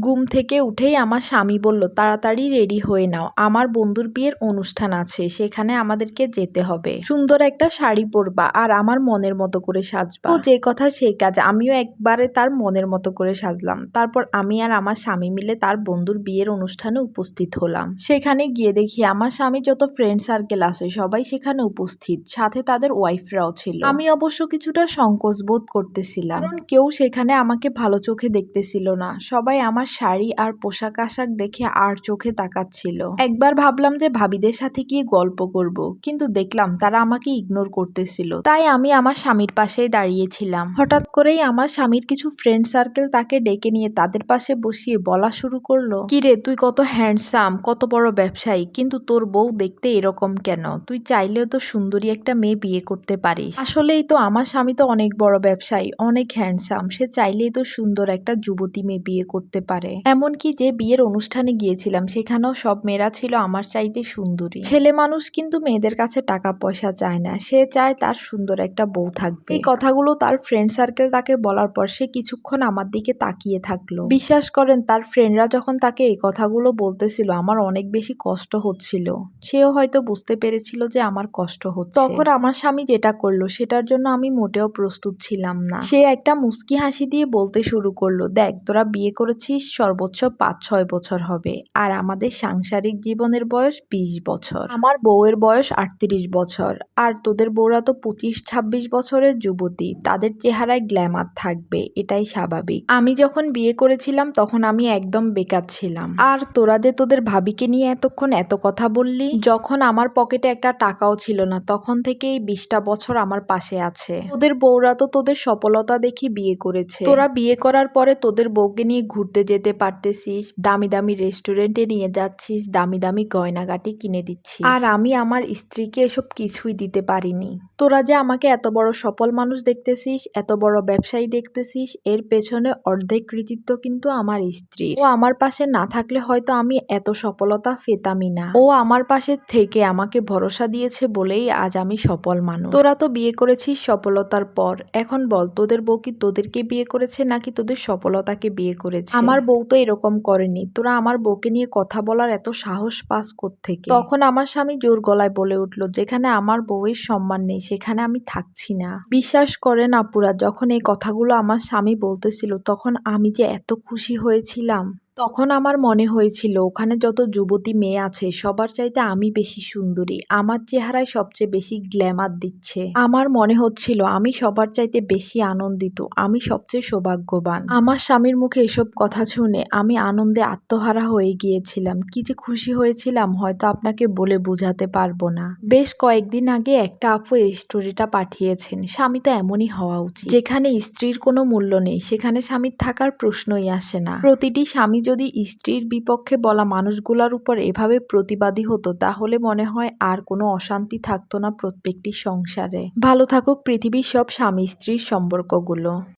ঘুম থেকে উঠেই আমার স্বামী বলল, তাড়াতাড়ি রেডি হয়ে নাও। আমার বন্ধুর বিয়ের অনুষ্ঠান আছে, সেখানে আমাদেরকে যেতে হবে। সুন্দর একটা শাড়ি পরবা আর আমার মনের মতো করে সাজবা। তো যে কথা সেই কাজ। আমিও একবারে তার মনের মতো করে সাজলাম। তারপর আমি আর আমার স্বামী মিলে তার বন্ধুর বিয়ের অনুষ্ঠানে উপস্থিত হলাম। সেখানে গিয়ে দেখি আমার স্বামী যত ফ্রেন্ড সার্কেল আছে, সবাই সেখানে উপস্থিত। সাথে তাদের ওয়াইফরাও ছিল। আমি অবশ্য কিছুটা সংকোচ বোধ করতেছিলাম। কারণ কেউ সেখানে আমাকে ভালো চোখে দেখতেছিল না। সবাই আমার শাড়ি আর পোশাক আশাক দেখে আর চোখে তাকাচ্ছিল। একবার ভাবলাম যে ভাবিদের সাথে গিয়ে গল্প করব, কিন্তু দেখলাম তারা আমাকে ইগনোর করতেছিল। তাই আমি আমার স্বামীর পাশেই দাঁড়িয়েছিলাম। হঠাৎ করেই আমার স্বামীর কিছু ফ্রেন্ড সার্কেল তাকে ডেকে নিয়ে তাদের পাশে বসিয়ে বলা শুরু করল, কিরে, তুই কত হ্যান্ডসাম কত বড় ব্যবসায়ী, কিন্তু তোর বউ দেখতে এরকম কেন? তুই চাইলেও তো সুন্দরী একটা মেয়ে বিয়ে করতে পারিস। আসলেই তো আমার স্বামী তো অনেক বড় ব্যবসায়ী, অনেক হ্যান্ডসাম সে চাইলেই তো সুন্দর একটা যুবতী মেয়ে বিয়ে করতে পারে। এমনকি যে বিয়ের অনুষ্ঠানে গিয়েছিলাম, সেখানেও সব মেয়েরা ছিল আমার চাইতে সুন্দরী। ছেলে মানুষ কিন্তু মেয়েদের কাছে টাকা পয়সা চায় না। সে চায় তার সুন্দর একটা বউ থাকবে। এই কথাগুলো তার ফ্রেন্ড সার্কেল তাকে বলার পর সে কিছুক্ষণ আমার দিকে তাকিয়ে থাকল। বিশ্বাস করেন, তার ফ্রেন্ডরা যখন তাকে এই কথাগুলো বলতেছিল, আমার অনেক বেশি কষ্ট হচ্ছিল। সেও হয়তো বুঝতে পেরেছিল যে আমার কষ্ট হচ্ছে। তখন আমার স্বামী যেটা করল, সেটার জন্য আমি মোটেও প্রস্তুত ছিলাম না। সে একটা মুস্কি হাসি দিয়ে বলতে শুরু করল, দেখ, তোরা বিয়ে করেছিস সর্বোচ্চ পাঁচ, ছয় বছর হবে। আর আমাদের সাংসারিক জীবনের বয়স বিশ বছর। আমার বউয়ের বয়স আটত্রিশ বছর। আর তোদের বউরা তো পঁচিশ, ছাব্বিশ বছরের যুবতী। তাদের চেহারায় গ্ল্যামার থাকবে, এটাই স্বাভাবিক। আমি যখন বিয়ে করেছিলাম, তখন আমি একদম বেকার ছিলাম। আর তোরা যে তোদের ভাবিকে নিয়ে এতক্ষণ এত কথা বললি? যখন আমার পকেটে একটা টাকাও ছিল না, তখন থেকে এই বিশটা বছর আমার পাশে আছে। তোদের বউরা তো তোদের সফলতা দেখি বিয়ে করেছে। তোরা বিয়ে করার পরে তোদের বউকে নিয়ে ঘুরতে যেতে পারতেছিস দামি দামি রেস্টুরেন্টে নিয়ে যাচ্ছিস দামি দামি গয়নাগাটি কিনে দিচ্ছিস। আর আমি আমার স্ত্রীকে এসব কিছুই দিতে পারিনি। তোরা যে আমাকে এত বড় সফল মানুষ দেখতেছিস এত বড় ব্যবসায়ী দেখতেছিস এর পেছনে অর্ধেক কৃতিত্ব কিন্তু আমার স্ত্রী ও আমার পাশে না থাকলে হয়তো আমি এত সফলতা পেতামই না। ও আমার পাশে থেকে আমাকে ভরসা দিয়েছে বলেই আজ আমি সফল মানুষ। তোরা তো বিয়ে করেছিস সফলতার পর। এখন বল তোদের বউ কি তোদেরকে বিয়ে করেছে নাকি তোদের সফলতাকে বিয়ে করেছে? আমার বউ তো এরকম করেনি। তোরা আমার বউকে নিয়ে কথা বলার এত সাহস পাস থেকে তখন আমার স্বামী জোর গলায় বলে উঠল, যেখানে আমার বউয়ের সম্মান নেই, সেখানে আমি থাকছি না। বিশ্বাস করেন আপুরা, যখন এই কথাগুলো আমার স্বামী বলতেছিল, তখন আমি যে এত খুশি হয়েছিলাম। তখন আমার মনে হয়েছিল, ওখানে যত যুবতী মেয়ে আছে, সবার চাইতে আমি বেশি সুন্দরী। আমার চেহারায় সবচেয়ে বেশি গ্ল্যামার দিচ্ছে। আমার মনে হচ্ছিল, আমি সবার চাইতে বেশি আনন্দিত, আমি সবচেয়ে সৌভাগ্যবান। আমার স্বামীর মুখে এসব কথা শুনে আমি আনন্দে আত্মহারা হয়ে গিয়েছিলাম। কি যে খুশি হয়েছিলাম, হয়তো আপনাকে বলে বোঝাতে পারব না। বেশ কয়েকদিন আগে একটা আপু এই স্টোরিটা পাঠিয়েছেন, স্বামী তো এমনই হওয়া উচিত। যেখানে স্ত্রীর কোনো মূল্য নেই, সেখানে স্বামীর থাকার প্রশ্নই আসে না। প্রতিটি স্বামী যদি স্ত্রীর বিপক্ষে বলা মানুষগুলোর উপর এভাবে প্রতিবাদী হতো, তাহলে মনে হয় আর কোনো অশান্তি থাকতো না প্রত্যেকটি সংসারে। ভালো থাকুক পৃথিবীর সব স্বামী স্ত্রীর সম্পর্কগুলো।